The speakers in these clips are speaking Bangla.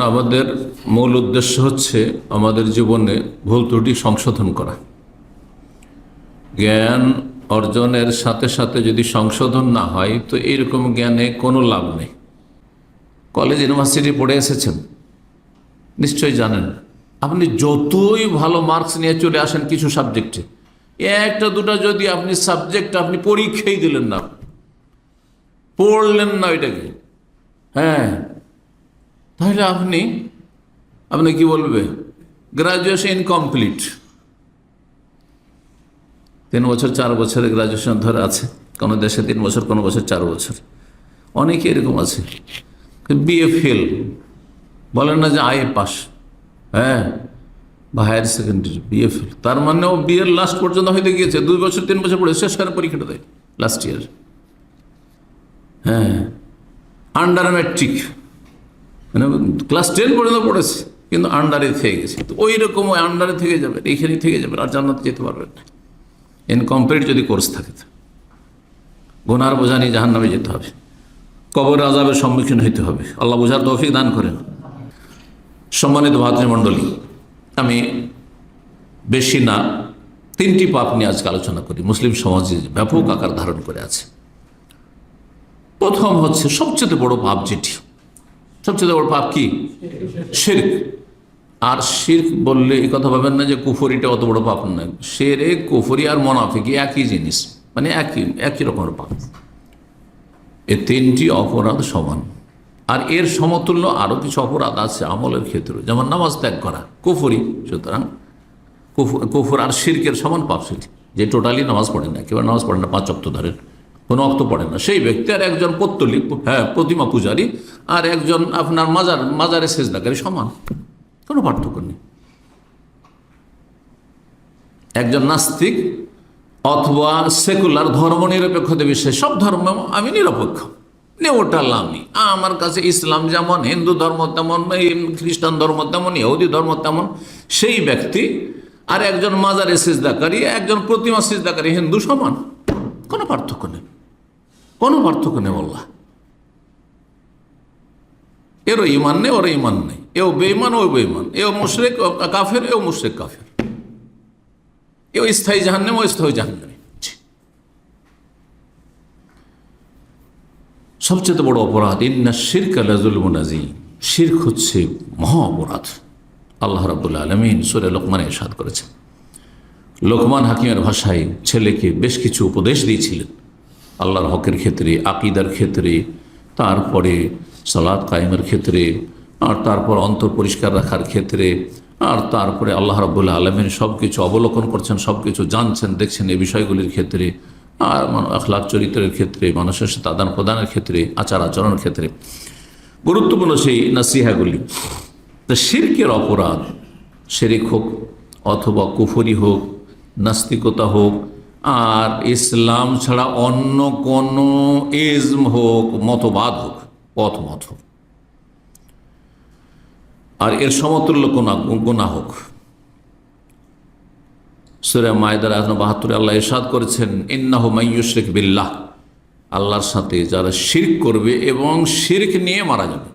আমাদের মূল উদ্দেশ্য হচ্ছে আমাদের জীবনে ভুল ত্রুটি সংশোধন করা। জ্ঞান অর্জনের সাথে সাথে যদি সংশোধন না হয়, তো এরকম জ্ঞানে কোনো লাভ নেই। কলেজ ইউনিভার্সিটি পড়ে এসেছেন, নিশ্চয়ই জানেন। আপনি যতই ভালো মার্কস নিয়ে চলে আসেন কিছু সাবজেক্টে একটা দুটো যদি আপনি সাবজেক্ট আপনি পরীক্ষাই দিলেন না, পড়লেন না ওইটাকে। হ্যাঁ তাহলে আপনি আপনি কি বলবে? গ্রাজুয়েশন ইনকমপ্লিট তিন বছর, চার বছরের গ্রাজুয়েশন ধরে আছে। কোনো দেশে তিন বছর, কোনো বছর চার বছর। অনেকে এরকম আছে। বিএ ফেল বলেন না যে আই পাস হ্যাঁ বা হায়ার সেকেন্ডারি বিএ ফেল তার মানে ও বিয়ের লাস্ট পর্যন্ত হয়তো গিয়েছে। দুই বছর, তিন বছর পড়ে শেষ করে পরীক্ষাটা দেয়। লাস্ট ইয়ার হ্যাঁ। আন্ডার ম্যাট্রিক মানে ক্লাস টেন পর্যন্ত পড়েছে, কিন্তু আন্ডারে থেকে গেছে। তো ওই রকম ওই আন্ডারে থেকে যাবে এইখানেই থেকে যাবে, আর জান্নাতে যেতে পারবেন না। ইনকমপ্লিট যদি কোর্স থাকে তো। গোনার বোঝা নিয়ে জাহান নামে যেতে হবে। কবর আজাবের সম্মুখীন হইতে হবে। আল্লাহ বোঝার তৌফিক দান করেন। সম্মানিত ভাতৃমণ্ডলী আমি বেশি না, তিনটি পাপ নিয়ে আজকে আলোচনা করি। মুসলিম সমাজে ব্যাপক আকার ধারণ করে আছে। প্রথম হচ্ছে সবচেয়ে বড় পাপ যেটি সবচেয়ে বড় পাপ কি? শির্ক। আর শির্ক বললে এই কথা ভাবেন না যে কুফরিটা অত বড় পাপ নয়। শেরে কুফরি আর মনাফিকি একই জিনিস। মানে একই একই রকমের পাপ। এ তিনটি অপরাধ সমান। আর এর সমতুল্য আরও কিছু অপরাধ আছে আমলের ক্ষেত্রে। যেমন নামাজ ত্যাগ করা, কুফরি। সুতরাং কুফ- কুফর আর শির্কের সমান পাপ সেটি। যে টোটালি নামাজ পড়ে না, কেউ নামাজ পড়ে না, পাঁচ অক্ত ধরেন। কোনো অক্ত পড়ে না। সেই ব্যক্তি আর একজন পত্তলিক হ্যাঁ প্রতিমা পূজারী আর একজন আপনার মাজার মাজারে সেজদাকারী সমান। কোনো পার্থক্য নেই। একজন নাস্তিক অথবা সেকুলার ধর্ম নিরপেক্ষতা বিষয়ে সব ধর্ম আমি নিরপেক্ষ। নেওটাল আমি। আমার কাছে ইসলাম যেমন, হিন্দু ধর্ম তেমন খ্রিস্টান ধর্ম তেমন, ইহুদি ধর্ম তেমন, সেই ব্যক্তি আর একজন মাজারে সিজদাকারী, একজন প্রতিমা সিজদাকারী হিন্দু সমান। কোনো পার্থক্য নেই। কোনো পার্থক্য নেই বললা এরও ইমান নেই, ওরও ইমান নেই। এও বেইমান ও বেইমান এও মুশরেক কাফের, এও মুশরেক কাফের। এও স্থায়ী জাহান্নাম ও স্থায়ী জাহান্নামে। সবচেয়ে বড় অপরাধ, ইন্না শির্ক আলাজুল মুনাজি শির্ক হচ্ছে মহা অপরাধ। আল্লাহ রাবুল্লা আলমিন সুরে লোকমান এরশাদ করেছেন। লোকমান হাকিমের ভাষায় ছেলেকে বেশ কিছু উপদেশ দিয়েছিলেন। আল্লাহর হকের ক্ষেত্রে, আকিদার ক্ষেত্রে, তারপরে সালাদ কায়েমের ক্ষেত্রে, আর তারপর অন্তর পরিষ্কার রাখার ক্ষেত্রে, আর তারপরে আল্লাহ রাবুল্লাহ আলমিন সব কিছু অবলোকন করছেন সব কিছু জানছেন, দেখছেন এই বিষয়গুলির ক্ষেত্রে, আর আখলাক চরিত্রের ক্ষেত্রে, মানুষের সাথে আদান প্রদানের ক্ষেত্রে, আচার আচরণের ক্ষেত্রে। গুরুত্বপূর্ণ সেই নাসিহাগুলি। তা শিরকের অপরাধ, শেরিক হোক অথবা কুফরি হোক, নাস্তিকতা হোক আর ইসলাম ছাড়া অন্য কোনো ইজম হোক, মতবাদ হোক, পথ মত হোক। আর এর সমতুল্য কোনা গোনা হোক। সুরে মায়দার এখন বাহাত্তরে আল্লাহ ইরশাদ করেছেন, ইন্নাহ মাইয়ুশরিক বিল্লাহ। আল্লাহর সাথে যারা শিরক করবে এবং শিরক নিয়ে মারা যাবে।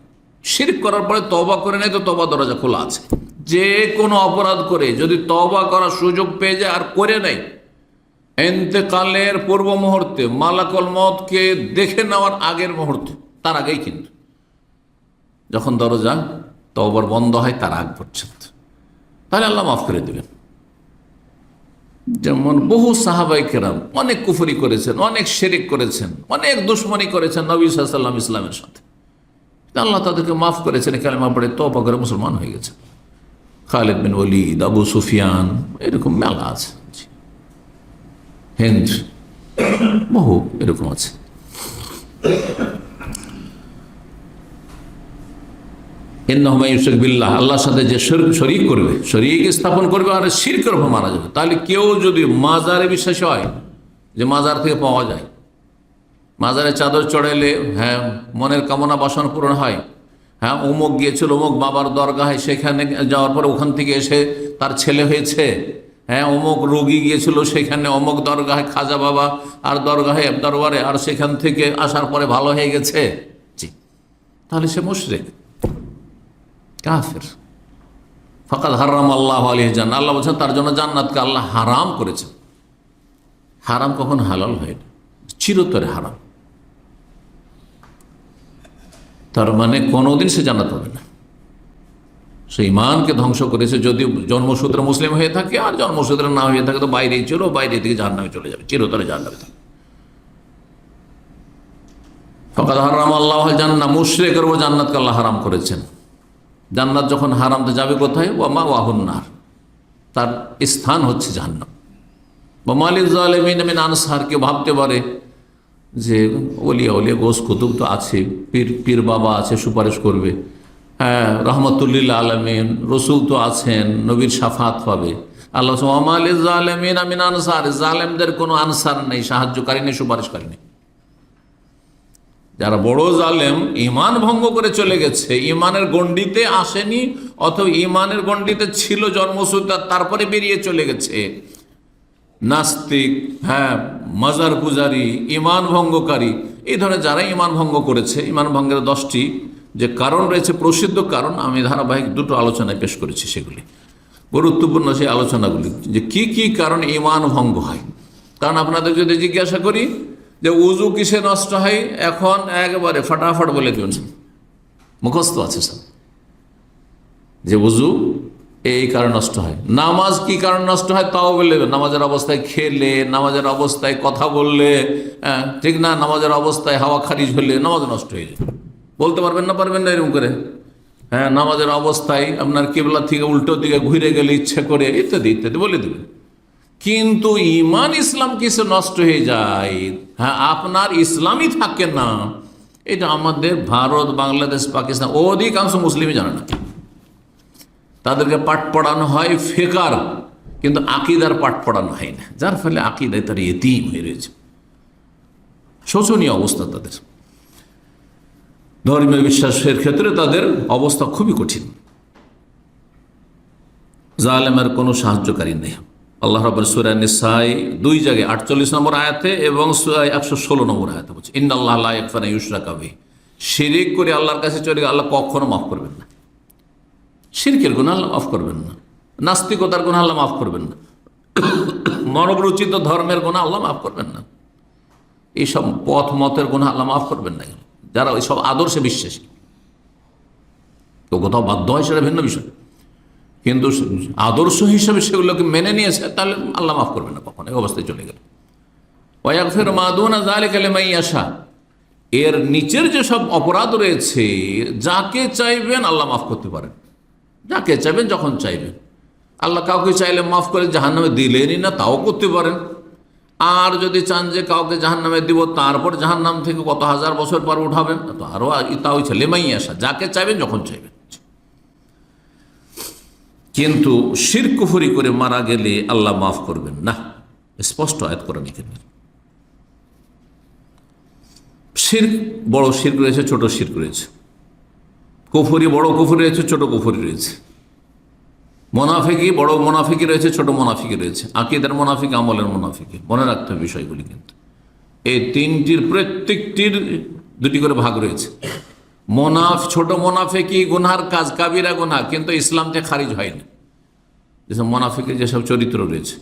শিরক করার পরে তবা করে নেয়, তো তবা দরজা খোলা আছে। যে কোনো অপরাধ করে যদি তবা করার সুযোগ পেয়ে যায় আর করে নেয় এন্তেকালের পূর্ব মুহূর্তে মালাকল মতকে দেখে নেওয়ার আগের মুহূর্তে, তার আগেই কিন্তু। যখন দরজা তবার বন্ধ হয়, তার আগ পর্যন্ত। তাহলে আল্লাহ মাফ করে দেবেন। যেমন বহু সাহাবাই কেরাম অনেক কুফরি করেছেন, অনেক শেরিক করেছেন, অনেক দুশ্মনী করেছেন নবী সাল্লাম ইসলামের সাথে। আল্লাহ তাদেরকে মাফ করেছেন কালেমা পড়ে তপা করে মুসলমান হয়ে গেছে খালেদ বিন ওলিদ আবু সুফিয়ান, এরকম মেলা আছে। হিন্দ বহু এরকম আছে। বিল্লাহ, আল্লাহর সাথে যে শরিক করবে, শরিক স্থাপন করবে আর শিরকের উপর মারা যাবে তাহলে কেউ যদি মাজারে বিশ্বাস হয় যে মাজার থেকে পাওয়া যায়, মাজারে চাদর চড়াইলে হ্যাঁ মনের কামনা বাসন পূরণ হয় হ্যাঁ অমুক গিয়েছিল, অমুক বাবার দরগাহে, সেখানে যাওয়ার পরে ওখান থেকে এসে তার ছেলে হয়েছে হ্যাঁ অমুক রোগী গিয়েছিল সেখানে, অমুক দরগাহে খাজা বাবা আর দরগাহে, দরবারে আর সেখান থেকে আসার পরে ভালো হয়ে গেছে? জি। তাহলে সে মুশরিক, কাফের। ফকাত হারাম আল্লাহ আলী জান আল্লাহ বলছেন, তার জন্য জান্নাতকে আল্লাহ হারাম করেছেন। হারাম কখন হালাল হয় না, চিরতরে হারাম। তার মানে কোনোদিন সে জান্নাত হবে না। সে ইমানকে ধ্বংস করেছে যদি জন্মসূত্রে মুসলিম হয়ে থাকে, আর জন্মসূত্রে না হয়ে থাকে তো বাইরেই চলো, বাইরে থেকে জাহান্নামে চলে যাবে, চিরতরে জাহান্নামে থাকে ফকাত হারাম আল্লাহ জান্না মুশরেকের ও জান্নাতকে আল্লাহ হারাম করেছেন। জান্নাত যখন হারাম, তো যাবে কোথায়? ওয়ামা ওয়াহুন্নার তার স্থান হচ্ছে জাহান্নাম। বা মালিক জালেমিন আনসার, কেউ ভাবতে পারে যে ওলিয়া ওলিয়া গোস কুতুব তো আছে, পীর পীর বাবা আছে, সুপারিশ করবে। রহমতুল্লিল্লা আলমিন, রসুল তো আছেন, নবীর সাফাত জালেমিন আমিন আনসার। জালেমদের কোনো আনসার নেই, সাহায্যকারী নেই যারা বড় জালেম ইমান ভঙ্গ করে চলে গেছে ইমানের গণ্ডিতে আসেনি, অথবা ইমানের গণ্ডিতে ছিল জন্মসূত্র তারপরে বেরিয়ে চলে গেছে। নাস্তিক হ্যাঁ মাজার পূজারি ইমান ভঙ্গকারী, এই ধরনের যারা ইমান ভঙ্গ করেছে ইমান ভঙ্গের দশটি যে কারণ রয়েছে প্রসিদ্ধ কারণ আমি ধারাবাহিক দুটো আলোচনায় পেশ করেছি সেগুলি। গুরুত্বপূর্ণ সেই আলোচনাগুলি যে কি কি কারণ ইমান ভঙ্গ হয়। কারণ আপনাদের যদি জিজ্ঞাসা করি যে উজু কিসে নষ্ট হয় এখন একবারে ফাটাফাট বলে দিন মুখস্থ আছে সব। যে উজু এই কারণ নষ্ট হয়। নামাজ কি কারণ নষ্ট হয় তাও বলে নামাজের অবস্থায় খেলে নামাজের অবস্থায় কথা বললে হ্যাঁ, ঠিক না? নামাজের অবস্থায় হাওয়া খারিজ হলে নামাজ নষ্ট হয়ে যায়। বলতে পারবেন না পারবেন না এরকম করে। হ্যাঁ নামাজের অবস্থায় আপনার কেবলা থেকে উল্টো দিকে ঘুরে গেলে ইচ্ছে করে, ইত্যাদি ইত্যাদি বলে দেবেন কিন্তু ইমান ইসলাম কিসে নষ্ট হয়ে যায়। হ্যাঁ আপনার ইসলামই থাকে না। এটা আমাদের ভারত, বাংলাদেশ, পাকিস্তান, অধিকাংশ মুসলিমই জানে না। তাদেরকে পাঠ পড়ানো হয় ফেকার, কিন্তু আকিদার পাঠ পড়ানো হয় না। যার ফলে আকিদায় তার এতিম হয়ে রয়েছে। শোচনীয় অবস্থা তাদের। ধর্মীয় বিশ্বাসের ক্ষেত্রে তাদের অবস্থা খুবই কঠিন। জালেমের কোনো সাহায্যকারী নেই। আল্লাহ রব সুরা নিসাই দুই জায়গায় আটচল্লিশ নম্বর আয়াতে এবং একশো ষোলো নম্বর আয়াতে বলছে ইন্দ আল্লাহ ইউসরা কাবি শিরিক করে আল্লাহর কাছে চলে আল্লাহ কখনো মাফ করবেন না। শিরকের গুণ আল্লাহ মাফ করবেন না। নাস্তিকতার গুণ আল্লাহ মাফ করবেন না। মনবরচিত ধর্মের গুণ আল্লাহ মাফ করবেন না। এইসব পথ মতের গুণ আল্লাহ মাফ করবেন না যারা ওই সব আদর্শে বিশ্বাসী। তো কোথাও বাধ্য হয় সেটা ভিন্ন বিষয়। কিন্তু আদর্শ হিসেবে সেগুলোকে মেনে নিয়েছে, তাহলে আল্লাহ মাফ করবে না কখনো, এই অবস্থায় চলে গেল। ওয়াকফের মাদুনা জালে কালে মাই আসা এর নিচের যে সব অপরাধ রয়েছে, যাকে চাইবেন আল্লাহ মাফ করতে পারেন। যাকে চাইবেন যখন চাইবেন। আল্লাহ কাউকে চাইলে মাফ করে জাহান্নামে দিলেনই না, তাও করতে পারেন। আর যদি চান যে কাউকে জাহান নামে দিব, তারপর জাহান নাম থেকে কত হাজার বছর পর উঠাবেন? তো আরও তাও লেমাই আসা যাকে চাইবেন যখন চাইবেন। কিন্তু শির কুফরি করে মারা গেলে আল্লাহ মাফ করবেন। না, স্পষ্ট আয়াত করে লিখেন শির বড় শির রয়েছে, ছোট শির রয়েছে। কুফুরি বড় কুফরি রয়েছে, ছোট কুফরি রয়েছে। মোনাফিকি বড় মোনাফিকি রয়েছে, ছোট মোনাফিকি রয়েছে। আকিদের মোনাফিক, আমলের মোনাফিকি। মনে রাখতে হবে বিষয়গুলি কিন্তু। এই তিনটির প্রত্যেকটির দুটি করে ভাগ রয়েছে। মোনাফ, ছোট মোনাফেকি গুনহার কাজ, কাবিরা গুনা, কিন্তু ইসলাম থেকে খারিজ হয়নি। যেসব মোনাফিকের যেসব চরিত্র রয়েছে।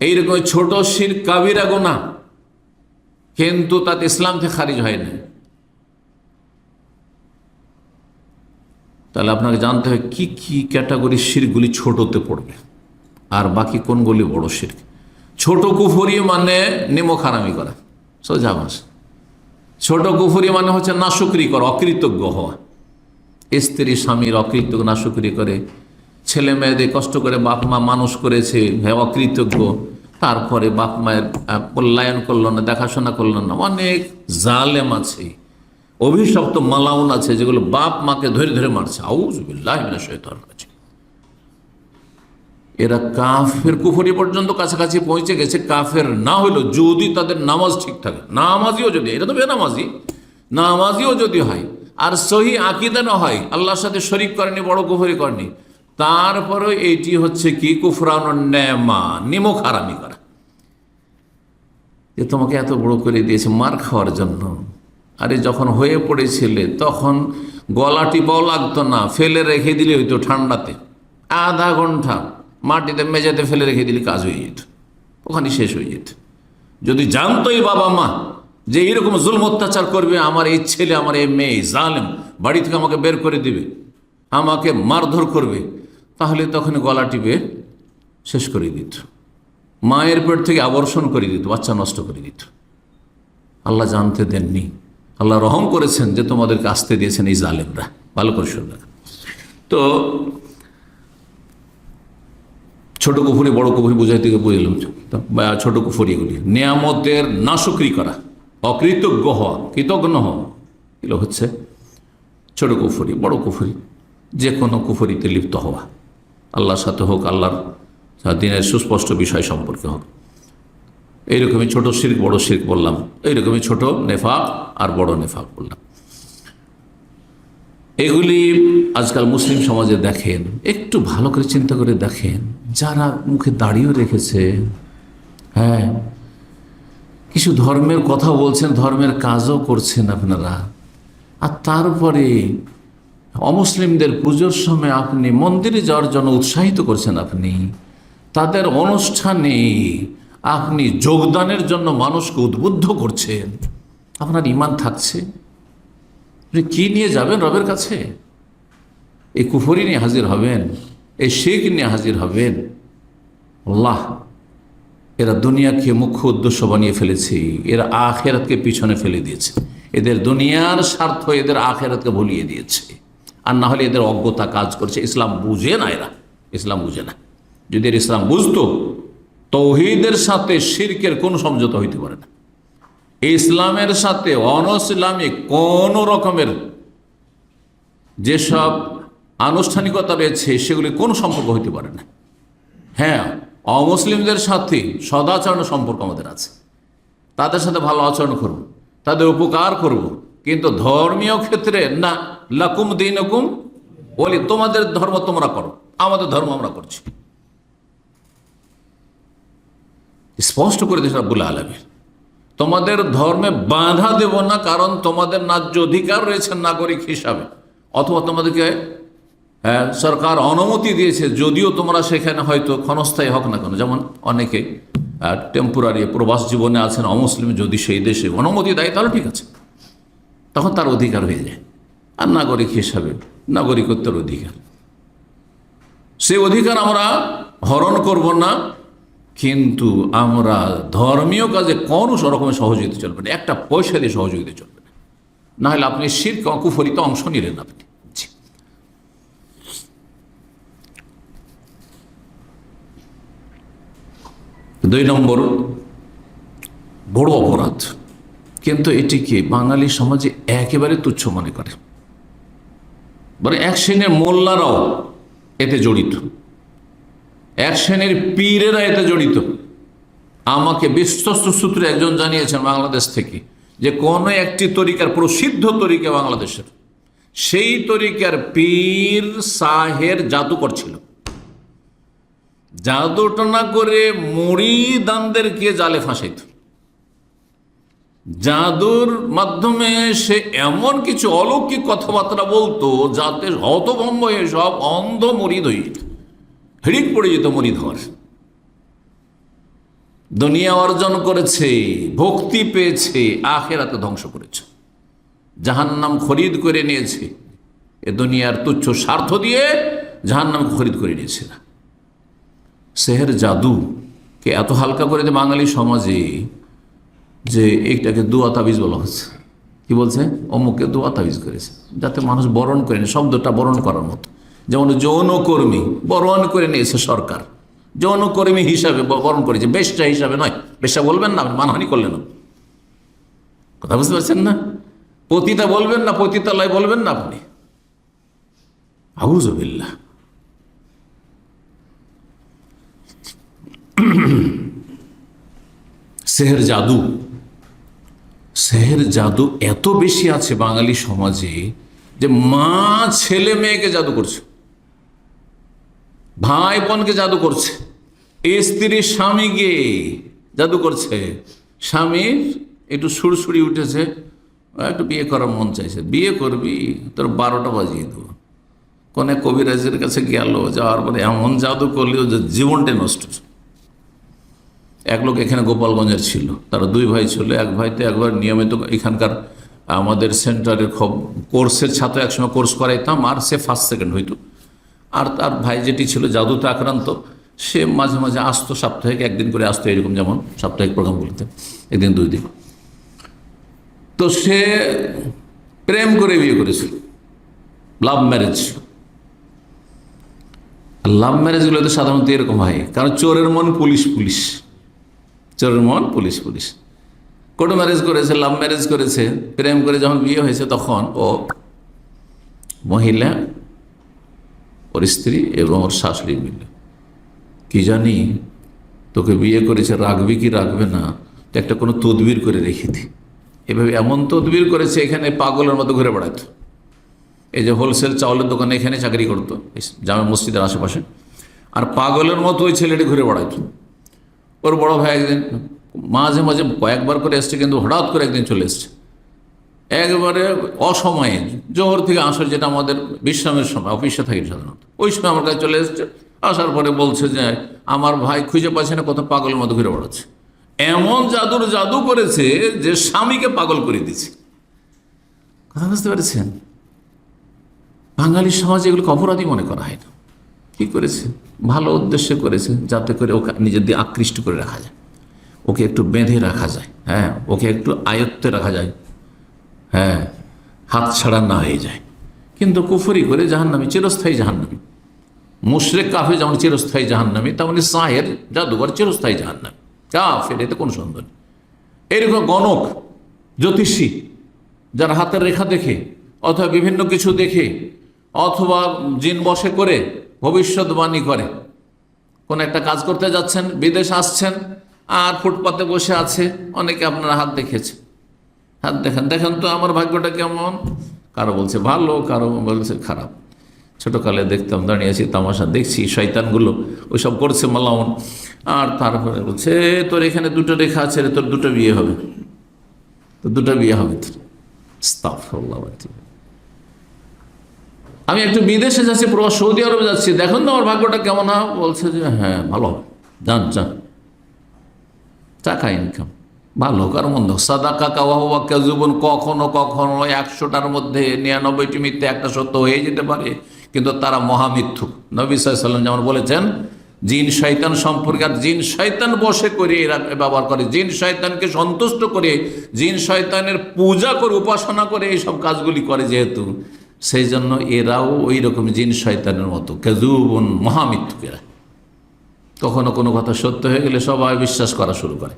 এইরকম ছোট শির, কাবিরা গুনা, কিন্তু তাতে ইসলাম থেকে খারিজ হয়নি। তাহলে আপনাকে জানতে হবে কি কি ক্যাটাগরি শিরগুলি ছোটতে পড়বে? আর বাকি কোনগুলি বড় শির? ছোট কুফরি মানে নেমো খারামি করা। সোজা ভাষা ছোট কুফুরি মানে হচ্ছে নাশুকরি করা, অকৃতজ্ঞ হওয়া। স্ত্রী স্বামীর অকৃতজ্ঞ, নাশুকরি করে। ছেলে মেয়েদের কষ্ট করে বাপ মা মানুষ করেছে হ্যাঁ অকৃতজ্ঞ। তারপরে বাপ মায়ের কল্যাণ করল না, দেখাশোনা করল না। অনেক জালেম আছে। অভিশপ্ত মালাউন আছে যেগুলো বাপ মাকে ধরে ধরে মারছে। আউজবিল্লাহ এরা কাফের কুফরি পর্যন্ত কাছাকাছি পৌঁছে গেছে। কাফের না হলো যদি তাদের নামাজ ঠিক থাকে। নামাজিও যদি, এটা তো বেনামাজি। নামাজিও যদি হয়, আর সহি আকিদা না হয়, আল্লাহর সাথে শরিক করেনি, বড় কুফরি করেনি তারপরে এটি হচ্ছে কি? কুফরানোর ন্যামা নিমক হারামি করা। যে তোমাকে এত বড় করে দিয়েছে মার খাওয়ার জন্য। আরে যখন হয়ে পড়েছিলে, তখন গলা টিপাও লাগতো না, ফেলে রেখে দিলে হইতো ঠান্ডাতে। আধা ঘণ্টা মাটিতে মেঝেতে ফেলে রেখে দিলে কাজ হয়ে যেত, ওখানে শেষ হয়ে যেত। যদি জানতোই বাবা মা যে এরকম জুলম অত্যাচার করবে, আমার এই ছেলে, আমার এই মেয়ে জালেম, বাড়ি থেকে আমাকে বের করে দিবে, আমাকে মারধর করবে, তাহলে তখন গলা টিপে শেষ করে দিত। মায়ের পেট থেকে আবর্ষণ করে দিত, বাচ্চা নষ্ট করে দিত। আল্লাহ জানতে দেননি। আল্লাহ রহম করেছেন যে তোমাদেরকে আসতে দিয়েছেন এই জালেমরা। ভালো করে শুনবেন তো, ছোট কুফুরি, বড় কুফুরি বুঝাইতে গিয়ে বুঝলাম ছোট কুফুরি এগুলি নিয়ামতের নাশকরি করা। অকৃতজ্ঞ হওয়া, কৃতজ্ঞ হওয়া। এগুলো হচ্ছে ছোট কুফুরি, বড় কুফুরি। যে কোনো কুফুরিতে লিপ্ত হওয়া। আল্লাহর সাথে হোক, আল্লাহর দিনের সুস্পষ্ট বিষয় সম্পর্কে হোক। এইরকমই ছোট শির্ক বড় শির্ক বললাম। এইরকমই ছোট নেফাক আর বড় নেফাক বললাম। এগুলি আজকাল মুসলিম সমাজে দেখেন, একটু ভালো করে চিন্তা করে দেখেন, যারা মুখে দাঁড়িয়েও রেখেছে হ্যাঁ কিছু ধর্মের কথা বলছেন, ধর্মের কাজও করছেন আপনারা। আর তারপরে অমুসলিমদের পুজোর সময় আপনি মন্দিরে যাওয়ার জন্য উৎসাহিত করছেন আপনি, তাদের অনুষ্ঠানে আপনি যোগদানের জন্য মানুষকে উদ্বুদ্ধ করছেন। আপনার ইমান থাকছে। কি নিয়ে যাবেন রবের কাছে? এই কুফরি নিয়ে হাজির হবেন, এই শেখ নিয়ে হাজির হবেন। আল্লাহ, এরা দুনিয়াকে মুখ্য উদ্দেশ্য বানিয়ে ফেলেছে, এরা আখেরাতকে পিছনে ফেলে দিয়েছে। এদের দুনিয়ার স্বার্থ এদের আখেরাতকে ভুলিয়ে দিয়েছে। আর না হলে এদের অজ্ঞতা কাজ করছে। ইসলাম বুঝে না এরা। ইসলাম বুঝে না। যদি এর ইসলাম বুঝতো তৌহিদের সাথে শিরকের কোনো সমঝোতা হইতে পারে না। ইসলামের সাথে অনইসলামিক কোন রকমের যেসব আনুষ্ঠানিকতা রয়েছে, সেগুলি কোনো সম্পর্ক হইতে পারে না। হ্যাঁ অমুসলিমদের সাথে সদাচরণ সম্পর্ক আমাদের আছে। তাদের সাথে ভালো আচরণ করব, তাদের উপকার করব, কিন্তু ধর্মীয় ক্ষেত্রে না, লাকুম দিন হুকুম বলি তোমাদের ধর্ম তোমরা করো, আমাদের ধর্ম আমরা করছি। স্পষ্ট করে দিয়েছে রাব্বুল আলমী তোমাদের ধর্মে বাধা দেব না, কারণ তোমাদের ন্যায্য অধিকার রয়েছে নাগরিক হিসাবে। অথবা তোমাদেরকে হ্যাঁ সরকার অনুমতি দিয়েছে, যদিও তোমরা সেখানে হয়তো ক্ষণস্থায়ী হোক না কেন। যেমন অনেকে টেম্পোরারি প্রবাস জীবনে আছেন, অমুসলিম, যদি সেই দেশে অনুমতি দেয়, তাহলে ঠিক আছে। তখন তার অধিকার হয়ে যায়। আর নাগরিক হিসাবে, নাগরিকত্বের অধিকার। সেই অধিকার আমরা হরণ করব না কিন্তু আমরা ধর্মীয় কাজে কোনো রকমের সহযোগিতা চলবে না। একটা পয়সা দিয়ে সহযোগিতা চলবে না। না হলে আপনি শির কুফরিতে অংশ নিলেন আপনি। দুই নম্বর, বড় অপরাধ। কিন্তু এটিকে বাঙালি সমাজে একেবারে তুচ্ছ মনে করে। মানে এক শ্রেণির মোল্লারাও এতে জড়িত। এক শ্রেণির পীরেরা এতে জড়িত। আমাকে বিশ্বস্ত সূত্রে একজন জানিয়েছেন বাংলাদেশ থেকে যে কোনো একটি তরিকার প্রসিদ্ধ তরিকা বাংলাদেশের। সেই তরিকার পীর সাহের জাদু করছিল জাদুটনা করে মুড়িদানদেরকে জালে ফাঁসাইত। জাদুর মাধ্যমে সে এমন কিছু অলৌকিক কথাবার্তা বলতো যাতে হতভম্ব হয়ে সব অন্ধ মরিদ হয়ে হিড়িক পড়ে যেত হওয়ার দুনিয়া অর্জন করেছে, ভক্তি পেয়েছে, আখেরাতে ধ্বংস করেছে। জাহান্নাম খরিদ করে নিয়েছে। এ দুনিয়ার তুচ্ছ স্বার্থ দিয়ে জাহান্নাম খরিদ করে নিয়েছে না। সেহের জাদুকে এত হালকা করে দেয় বাঙালি সমাজে যে এইটাকে দুয়া তাবিজ বলা হচ্ছে। কি বলছে? অমুককে দোয়া তাবিজ করেছে। যাতে মানুষ বরণ করে নেয়, শব্দটা বরণ করার মতো। যেমন যৌনকর্মী বরণ করে নিয়েছে সরকার। যৌনকর্মী হিসাবে বরণ করেছে বেশটা হিসাবে নয়। বেশটা বলবেন না মানহানি করলেন। কথা বুঝতে পারছেন না? পতিতা বলবেন না, পতিতালয় বলবেন না আপনি। আউজবিল্লা সেহের জাদু। সেহের জাদু এত বেশি আছে বাঙালি সমাজে যে মা ছেলে মেয়েকে জাদু করছে। ভাই বোনকে জাদু করছে। স্ত্রী স্বামীকে জাদু করছে। স্বামীর একটু সুরসুরি উঠেছে, একটু বিয়ে করার মন চাইছে। বিয়ে করবি, তোর বারোটা বাজিয়ে দেবো। কোনে কবিরাজের কাছে গেল, যাওয়ার পরে এমন জাদু করলেও যে জীবনটা নষ্ট এক লোক এখানে গোপালগঞ্জের ছিল, তারা দুই ভাই ছিল। এক ভাইতে একবার নিয়মিত এখানকার আমাদের সেন্টারের খব কোর্সের ছাত্র একসময় কোর্স করাইতাম, আর সে ফার্স্ট সেকেন্ড হইতো। আর তার ভাই যেটি ছিল জাদুতে আক্রান্ত, সে মাঝে মাঝে আসতো সাপ্তাহিক, একদিন করে আসতো এরকম যেমন সাপ্তাহিক প্রোগ্রামগুলোতে একদিন দুই দিন। তো সে প্রেম করে বিয়ে করেছিল লাভ ম্যারেজ লাভ ম্যারেজগুলোতে সাধারণত এরকম হয়, কারণ চোরের মন পুলিশ পুলিশ, চোরের মন পুলিশ পুলিশ। কোর্ট ম্যারেজ করেছে লাভ ম্যারেজ করেছে, প্রেম করে যখন বিয়ে হয়েছে তখন ও মহিলা ওর স্ত্রী এবং ওর শাশুড়ি মিলে। কি জানি তোকে বিয়ে করেছে, রাখবি কি রাখবে না একটা কোনো তদবির করে রেখে দি। এভাবে এমন তদবির করেছে, এখানে পাগলের মতো ঘুরে বেড়াতো। এই যে হোলসেল চাউলের দোকানে এখানে চাকরি করতো জামা মসজিদের আশেপাশে। আর পাগলের মতো ওই ছেলেটি ঘুরে বেড়াতো। ওর বড় ভাই একদিন মাঝে মাঝে কয়েকবার করে এসছে, কিন্তু হঠাৎ করে একদিন চলে এসছে। একবারে অসময়ে, জোহর থেকে আসার যেটা আমাদের বিশ্রামের সময়, অফিসে থাকি সাধারণত। ওই সময় আমার কাছে চলে এসছে, আসার পরে বলছে যে, আমার ভাই খুঁজে পাচ্ছে না কত পাগলের মতো ঘুরে বেড়াচ্ছে। এমন জাদুর জাদু করেছে যে স্বামীকে পাগল করে দিচ্ছে কথা বুঝতে পেরেছেন? বাঙালি সমাজে এগুলোকে অপরাধী মনে করা হয় না। কী করেছে? ভালো উদ্দেশ্যে করেছে, যাতে করে ওকে নিজের দিয়ে আকৃষ্ট করে রাখা যায়। ওকে একটু বেঁধে রাখা যায় হ্যাঁ ওকে একটু আয়ত্তে রাখা যায়। হ্যাঁ হাত ছাড়া না হয়ে যায়। কিন্তু কুফরি করে জাহান্নামি, চিরস্থায়ী জাহান্নামি। মুশরেক কাফে যেমন চিরস্থায়ী জাহান্নামি, তেমনি সাহের, জাদুঘর চিরস্থায়ী জাহান্নামি। কাফের, এতে কোনো সন্দেহ নেই। এরকম গণক, জ্যোতিষী, যারা হাতের রেখা দেখে, অথবা বিভিন্ন কিছু দেখে, অথবা জিন বসে করে, ভবিষ্যৎবাণী করে, কোন একটা কাজ করতে যাচ্ছেন, বিদেশ আসছেন, আর ফুটপাতে বসে আছে, অনেকে আপনারা হাত দেখেছে হাত দেখেন দেখেন তো আমার ভাগ্যটা কেমন? কারও বলছে ভালো, কারও বলছে খারাপ। ছোটোকালে দেখতাম, দাঁড়িয়ে আছি, তামাশা দেখছি, শয়তানগুলো ওইসব করছে মালামন আর তারপরে বলছে তোর এখানে দুটো রেখা আছে রে, তোর দুটো বিয়ে হবে। তো দুটো বিয়ে হবে তোর। আমি একটু বিদেশে যাচ্ছি পুরো সৌদি আরবে যাচ্ছি। দেখুন তো আমার ভাগ্যটা কেমন। হয়, বলছে যে হ্যাঁ ভালো হবে। যান যান। টাকা ইনকাম ভালো হোক আর মন্দ হোক। সাদা কাকা ওয়াহবা জীবন কখনো কখনো একশোটার মধ্যে নিরানব্বইটি মিথ্যে একটা সত্য হয়ে যেতে পারে, কিন্তু তারা মহামিথ্যুক নবী সাল্লাম যেমন বলেছেন, জিন শয়তান সম্পর্কে আর জিন শয়তান বসে করে এরা ব্যবহার করে, জিন শয়তানকে সন্তুষ্ট করে, জিন শয়তানের পূজা করে, উপাসনা করে এইসব কাজগুলি করে যেহেতু সেই জন্য এরাও ওই রকম জিন শয়তানের মতো কেজুবন মহামিথ্যুকেরা কখনো কোনো কথা সত্য হয়ে গেলে সবাই বিশ্বাস করা শুরু করে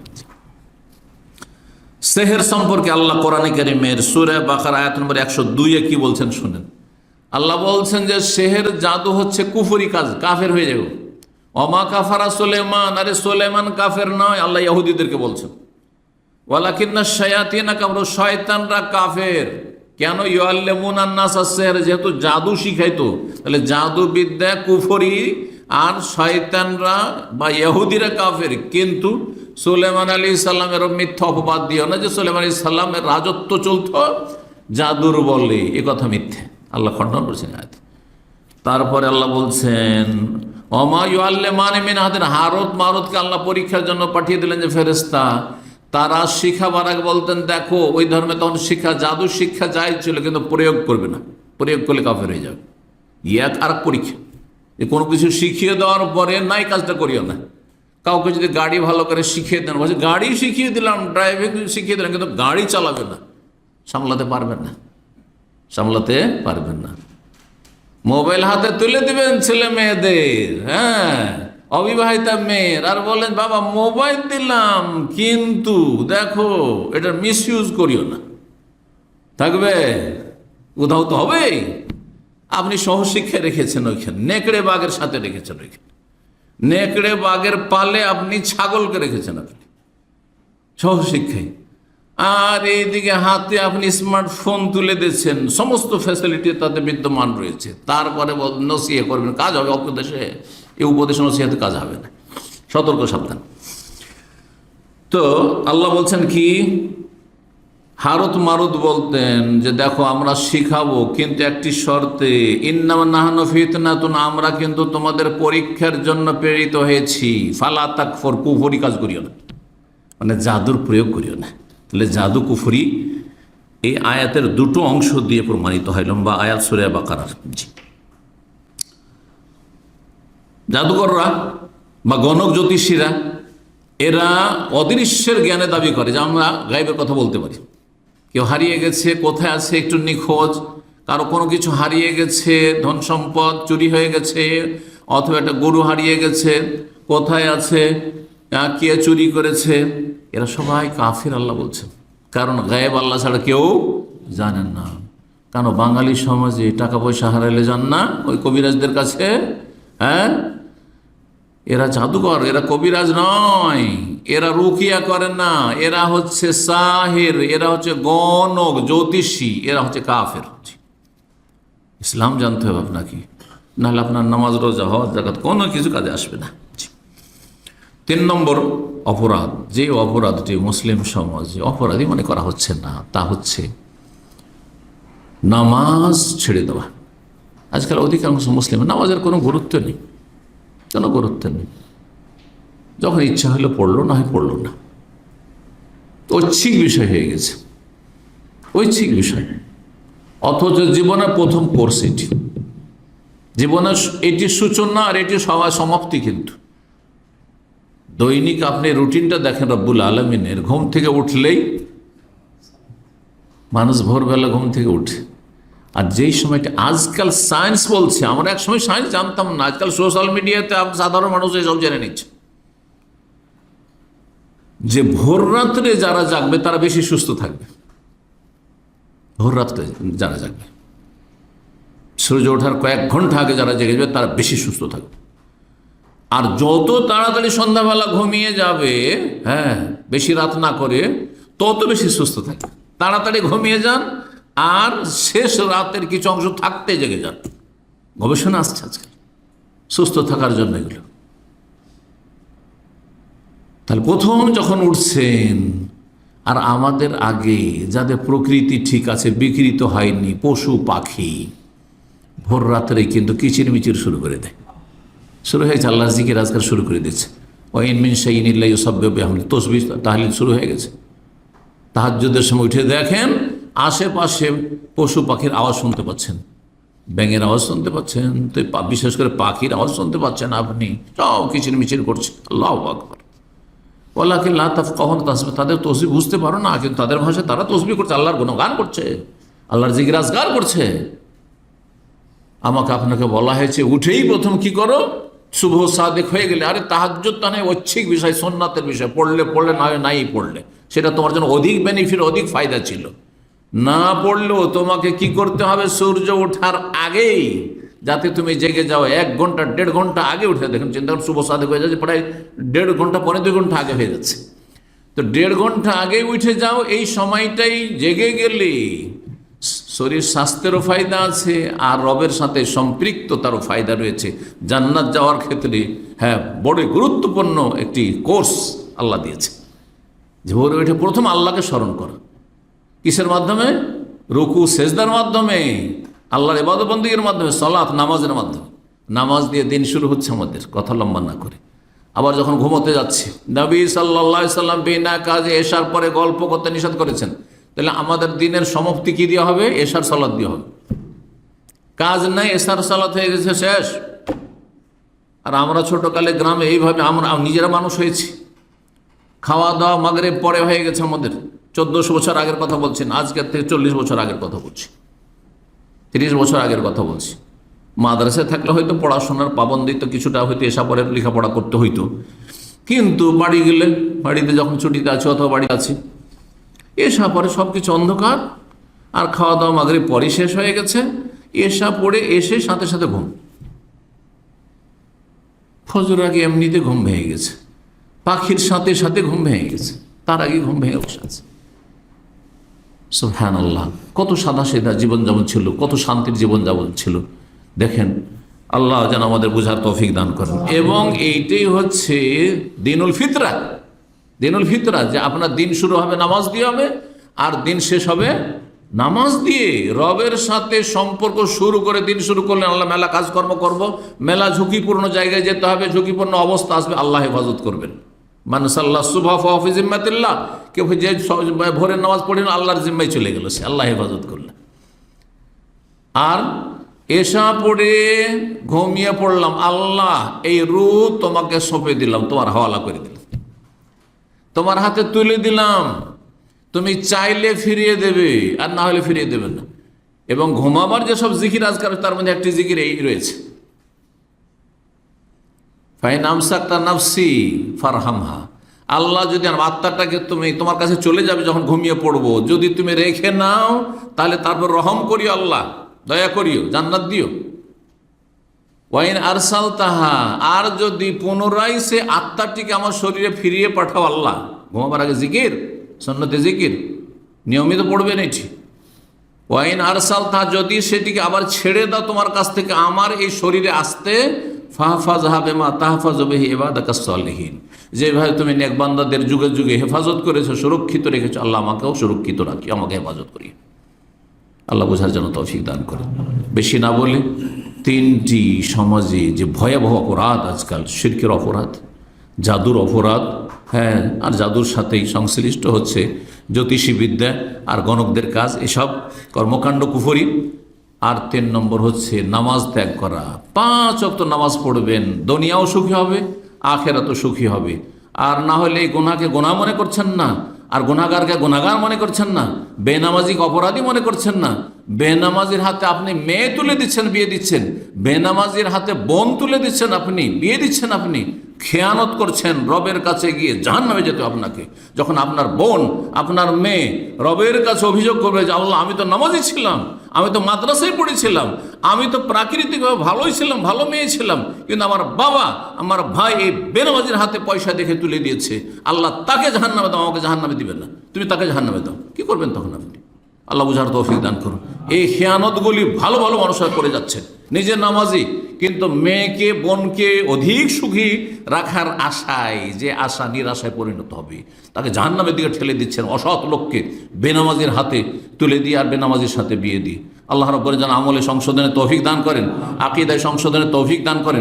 সেহের সম্পর্কে আল্লাহ কোরআন করিমের সুরে বাকার আয়াত নম্বর একশো দুইয়ে কি বলছেন শুনেন। আল্লাহ বলছেন যে সেহের জাদু হচ্ছে কুফুরি কাজ, কাফের হয়ে যাবে অমা কাফারা সোলেমান, আরে সোলেমান কাফের নয়, আল্লাহ ইহুদিদেরকে বলছেন। ওয়ালাকিন্না শায়াতিনা কামর, শয়তানরা কাফের। কেন? ইয়াল্লেমুন আন্নাস সেহের যেহেতু জাদু শিখাইতো, তাহলে জাদু বিদ্যা কুফরি আর শয়তানরা বা ইহুদিরা কাফের। কিন্তু সুলেমান আলী সাল্লামের মিথ্যা অপবাদ দিও না যে সুলেমান আলী সাল্লামের রাজত্ব চলত জাদুর বলে। এ কথা মিথ্যে। আল্লাহ খণ্ডন করছেন তারপরে আল্লাহ বলছেন অমায়ু আল্লে মানে মিন হাতের হারত মারতকে আল্লাহ পরীক্ষার জন্য পাঠিয়ে দিলেন যে ফেরেস্তা তারা শিখাবার আগে বলতেন, দেখো, ওই ধর্মে তখন শিক্ষা জাদু শিক্ষা যাই ছিল, কিন্তু প্রয়োগ করবে না। প্রয়োগ করলে কাফের হয়ে যাবে। ইয়াক আর পরীক্ষা। কোনো কিছু শিখিয়ে দেওয়ার পরে নাই কাজটা করিও না। কাউকে যদি গাড়ি ভালো করে শিখিয়ে দেন, বলছে, গাড়ি শিখিয়ে দিলাম ড্রাইভিং শিখিয়ে দিলাম, কিন্তু গাড়ি চালাবে না। সামলাতে পারবেন না। সামলাতে পারবেন না। মোবাইল হাতে তুলে দিবেন ছেলে মেয়েদের হ্যাঁ অবিবাহিতা মেয়ের, আর বলেন, বাবা, মোবাইল দিলাম, কিন্তু দেখো, এটা মিস ইউজ করিও না। থাকবে? কোথাও তো হবেই। আপনি সহশিক্ষা রেখেছেন ওইখানে, নেকড়ে বাঘের সাথে রেখেছেন ওইখানে। নেকড়ে বাঘের পালে আপনি ছাগলকে রেখেছেন আপনি। সহশিক্ষায় আর এইদিকে হাতে আপনি স্মার্টফোন তুলে দিচ্ছেন। সমস্ত ফ্যাসিলিটি তাতে বিদ্যমান রয়েছে। তারপরে নসিয়ে করবেন, কাজ হবে উপদেশে এই উপদেশ নসিহাতে কাজ হবে না। সতর্ক সাবধান। তো আল্লাহ বলছেন কি? হারত মারুত বলতেন যে, দেখো, আমরা শিখাবো, কিন্তু একটি শর্তে আমরা কিন্তু তোমাদের পরীক্ষার জন্য প্রেরিত হয়েছি। ফালা তাক ফর কুফরি কাজ করিও না। মানে জাদুর প্রয়োগ করিও না। তাহলে জাদু, কুফরি, এই আয়াতের দুটো অংশ দিয়ে প্রমাণিত হয়, লম্বা আয়াত সুরে বা কারার জাদুকররা বা গণক জ্যোতিষীরা, এরা অদৃশ্যের জ্ঞানে দাবি করে যে, আমরা গাইবের কথা বলতে পারি। কেউ হারিয়ে গেছে, কোথায় আছে একটু নিখোঁজ? কারও কোনো কিছু হারিয়ে গেছে, ধন সম্পদ চুরি হয়ে গেছে, অথবা একটা গরু হারিয়ে গেছে, কোথায় আছে কে চুরি করেছে? এরা সবাই কাফির, আল্লাহ বলছেন। কারণ গায়েব আল্লাহ ছাড়া কেউ জানেন না। কেন বাঙালি সমাজে টাকা পয়সা হারাইলে যান না? ওই কবিরাজদের কাছে হ্যাঁ? এরা জাদুকর, এরা কবিরাজ নয়। এরা রুকিয়া করে না। এরা হচ্ছে সাহের, এরা হচ্ছে গণক, জ্যোতিষী, এরা হচ্ছে কাফের। ইসলাম জানতে হবে আপনাকে। নাহলে আপনার নামাজ, রোজা হওয়ার জায়গা কোনো কিছু কাজে আসবে না। তিন নম্বর অপরাধ। যে অপরাধটি মুসলিম সমাজে অপরাধী মনে করা হচ্ছে না, তা হচ্ছে নামাজ ছেড়ে দেওয়া। আজকাল অধিকাংশ মুসলিম নামাজের কোনো গুরুত্ব নেই। কোনো গুরুত্ব নেই যখন ইচ্ছা হলো পড়ল, না হয় পড়ল না। ঐচ্ছিক বিষয় হয়ে গেছে। ঐচ্ছিক বিষয়। অথচ জীবনের প্রথম কোর্স এটি। জীবনের এটি সূচনা আর এটি সবার সমাপ্তি কিন্তু। দৈনিক আপনি রুটিনটা দেখেন রব্বুল আলমিনের। ঘুম থেকে উঠলেই মানুষ ভোরবেলা ঘুম থেকে উঠে। আর যেই সময়টা আজকাল সায়েন্স বলছে, আমরা এক সময় সায়েন্স জানতাম না, আজকাল সোশ্যাল মিডিয়াতে সাধারণ মানুষ এসব জেনে নিচ্ছে। যে ভোর রাত্রে যারা জাগবে, তারা বেশি সুস্থ থাকবে। ভোর রাত্রে যারা জাগবে। সূর্য ওঠার কয়েক ঘণ্টা আগে যারা জেগে যাবে, তারা বেশি সুস্থ থাকবে। আর যত তাড়াতাড়ি সন্ধ্যাবেলা ঘুমিয়ে যাবে হ্যাঁ বেশি রাত না করে, তত বেশি সুস্থ থাকবে। তাড়াতাড়ি ঘুমিয়ে যান আর শেষ রাতের কিছু অংশ থাকতে জেগে যান। গবেষণা আসছে আজকাল সুস্থ থাকার জন্য এগুলো। তাহলে প্রথম যখন উঠছেন, আর আমাদের আগে যাদের প্রকৃতি ঠিক আছে, বিকৃত হয়নি, পশু, পাখি, ভোর রাত্রে কিন্তু কিচিরমিচির শুরু করে দেয়। শুরু হয়েছে, আল্লাহ জিকির আজকাল শুরু করে দিচ্ছে। ওয়াইন মিন শাইন ইল্লাই সব্য তসবি তাহলিল শুরু হয়ে গেছে। তাহাজ্যদের সময় উঠে দেখেন আশেপাশে পশু পাখির আওয়াজ শুনতে পাচ্ছেন। ব্যাঙের আওয়াজ শুনতে পাচ্ছেন। তো বিশেষ করে পাখির আওয়াজ শুনতে পাচ্ছেন আপনি। সব কিচির মিচির করছে। আল্লাহ আকবর। ওলাকে লাতাফ কখন তাসবে তাদের তসবি বুঝতে পারো না, কিন্তু তাদের ভাষায় তারা তসবি করছে, আল্লাহর গান করছে। আল্লাহর জিজ্ঞাসগার করছে। আমাকে আপনাকে বলা হয়েছে, উঠেই প্রথম কি করো? শুভ সাদেক হয়ে গেলে, আরে তাহাজ্জুদ তা নয় ঐচ্ছিক বিষয়, সোননাথের বিষয়। পড়লে পড়লে না নাই পড়লে। সেটা তোমার জন্য অধিক বেনিফিট অধিক ফায়দা ছিল। না পড়লেও তোমাকে কি করতে হবে? সূর্য ওঠার আগেই, যাতে তুমি জেগে যাও। এক ঘণ্টা, দেড় ঘণ্টা আগে উঠে দেখুন, চিন্তা করুন, শুভ সাদেক হয়ে যাচ্ছে, প্রায় দেড় ঘণ্টা পরে, দুই ঘণ্টা আগে হয়ে যাচ্ছে। তো দেড় ঘণ্টা আগে উঠে যাও, এই সময়টাই জেগে গেলে শরীর স্বাস্থ্যেরও ফায়দা আছে, আর রবের সাথে সম্পৃক্ততারও ফায়দা রয়েছে। জান্নাত যাওয়ার ক্ষেত্রে হ্যাঁ বড় গুরুত্বপূর্ণ একটি কোর্স আল্লাহ দিয়েছে। যে ভোরে উঠে প্রথম আল্লাহকে স্মরণ করা। কিসের মাধ্যমে? রুকু, সেজদার মাধ্যমে, আল্লাহর এবাদবন্দীর মাধ্যমে সলাৎ নামাজের মাধ্যমে। নামাজ দিয়ে দিন শুরু হচ্ছে আমাদের, কথা লম্বা না করে। আবার যখন ঘুমোতে যাচ্ছি, নবী সাল্লাহ সাল্লাম বিনা কাজে এসার পরে গল্প করতে নিষেধ করেছেন। তাহলে আমাদের দিনের সমাপ্তি কি দেওয়া হবে? এশার সালাদ দেওয়া হবে। কাজ নাই, এশার সালাত হয়ে গেছে, শেষ। আর আমরা ছোটকালে গ্রামে এইভাবে আমরা নিজেরা মানুষ হয়েছি। খাওয়া দাওয়া মাগরে পরে হয়ে গেছে আমাদের। চোদ্দশো বছর আগের কথা বলছেন আজকের থেকে চল্লিশ বছর আগের কথা বলছি। তিরিশ বছর আগের কথা বলছি। মাদ্রাসায় থাকলে হয়তো পড়াশোনার পাবন্দি তো কিছুটা হয়তো এসা পরে লেখাপড়া করতে হইতো। কিন্তু বাড়ি গেলে, বাড়িতে যখন ছুটিতে আছে, অথবা বাড়ি আছে, এসা পরে সব কিছু অন্ধকার, আর খাওয়া দাওয়া মাগরে পরে শেষ হয়ে গেছে, এসা পড়ে এসে সাথে সাথে ঘুম। ফজর আগে এমনিতে ঘুম ভেঙে গেছে। পাখির সাথে সাথে ঘুম ভেঙে গেছে। তার আগে ঘুম ভেঙে বসে আছে। সুফহান আল্লাহ কত সাদা সেদা জীবনযাপন ছিল, কত শান্তির জীবনযাপন ছিল। দেখেন, আল্লাহ যেন আমাদের বোঝার তৌফিক দান করেন। এবং এইটাই হচ্ছে দিনুল ফিতরা। দিনুল ফিতরা, যে আপনার দিন শুরু হবে, নামাজ দিয়ে হবে, আর দিন শেষ হবে নামাজ দিয়ে। রবের সাথে সম্পর্ক শুরু করে দিন শুরু করলেন আল্লাহ মেলা কাজকর্ম করব, মেলা ঝুঁকিপূর্ণ জায়গায় যেতে হবে, ঝুঁকিপূর্ণ অবস্থা আসবে, আল্লাহ হেফাজত করবেন। মানসাল্লাহ সুবাহ জিম্মাতিল্লাহ। কেউ যে ভোরের নামাজ পড়েন আল্লাহর জিম্মায় চলে গেল সে। আল্লাহ হেফাজত করলেন আর এসা পড়ে ঘুমিয়ে পড়লাম, আল্লাহ, এই রু তোমাকে সঁপে দিলাম, তোমার হাওয়ালা করে দিলাম। তোমার হাতে তুলে দিলাম। তুমি চাইলে ফিরিয়ে দেবে, আর না হলে ফিরিয়ে দেবে না। এবং ঘুমাবার যেসব জিকির আজকাল, তার মধ্যে একটি জিকির এই রয়েছে। আমসাক্তা নাফসি ফারহামহা। আল্লাহ যদি আমার আত্মাটাকে তুমি তোমার কাছে চলে যাবে যখন ঘুমিয়ে পড়ব, যদি তুমি রেখে নাও, তাহলে তারপর রহম করিও আল্লাহ, দয়া করিও, জান্নাত দিও। ওয়াইন আরসাল তাহা আর যদি পুনরায় সে আত্মাটিকে আমার শরীরে ফিরিয়ে পাঠাও আল্লাহ, ঘুমাবার আগে জিকির সন্ন্যতে জিকির, নিয়মিত পড়বেন এটি। ওয়াইন আরসাল তাহা যদি সেটিকে আবার ছেড়ে দাও তোমার কাছ থেকে, আমার এই শরীরে আসতে ফাহফাজ হাবে মা তাহফাজ বেহি এবাদাকাসলহীন যেভাবে তুমি নেকবান্দাদের যুগে যুগে হেফাজত করেছ, সুরক্ষিত রেখেছো, আল্লাহ আমাকেও সুরক্ষিত রাখি, আমাকে হেফাজত করি। আল্লাহ বোঝার জন্য তৌফিক দান করে বেশি না বলে তিনটি সমাজে যে ভয়াবহ অপরাধ আজকাল, শির্কের অপরাধ, জাদুর অপরাধ হ্যাঁ আর জাদুর সাথেই সংশ্লিষ্ট হচ্ছে জ্যোতিষী বিদ্যা আর গণকদের কাজ, এসব কর্মকাণ্ড কুফরি আর তিন নম্বর হচ্ছে নামাজ ত্যাগ করা। পাঁচ অক্ত নামাজ পড়বেন, দুনিয়াও সুখী হবে, আখেরাতও সুখী হবে। আর না হলে এই গোনাকে গোনা মনে করছেন না, আর গোনাগারকে গোনাগার মনে করছেন না, বেনামাজিকে অপরাধী মনে করছেন না। বেনামাজির হাতে আপনি মেয়ে তুলে দিচ্ছেন, বিয়ে দিচ্ছেন। বেনামাজির হাতে বোন তুলে দিচ্ছেন আপনি, বিয়ে দিচ্ছেন আপনি। খেয়ানত করছেন রবের কাছে গিয়ে জাহান নামে যেতে আপনাকে। যখন আপনার বোন, আপনার মেয়ে রবের কাছে অভিযোগ করবে যে, আল্লাহ, আমি তো নামাজি ছিলাম, আমি তো মাদ্রাসায় পড়েছিলাম, আমি তো প্রাকৃতিকভাবে ভালোই ছিলাম, ভালো মেয়ে ছিলাম, কিন্তু আমার বাবা, আমার ভাই এই বেনামাজির হাতে পয়সা দেখে তুলে দিয়েছে। আল্লাহ তাকে জাহান নামে দাও, আমাকে জাহান নামে দিবেন না। তুমি তাকে জাহান নামে দাও। কি করবেন তখন আপনি? আল্লাহ বুঝার তৌফিক দান করুন। এই খেয়ানতগুলি ভালো ভালো মানুষরা করে যাচ্ছে। নিজের নামাজি, কিন্তু মেয়েকে, বোনকে অধিক সুখী রাখার আশায়, যে আশা নিরাশায় পরিণত হবে। তাকে জাহান্নামের দিকে ঠেলে দিচ্ছেন অসৎ লোককে বেনামাজির হাতে তুলে দিয়ে আর বেনামাজির সাথে বিয়ে দিয়ে। আল্লাহ রব্বর যেন আমলে সংশোধনে তৌফিক দান করেন, আকিদায় সংশোধনে তৌফিক দান করেন।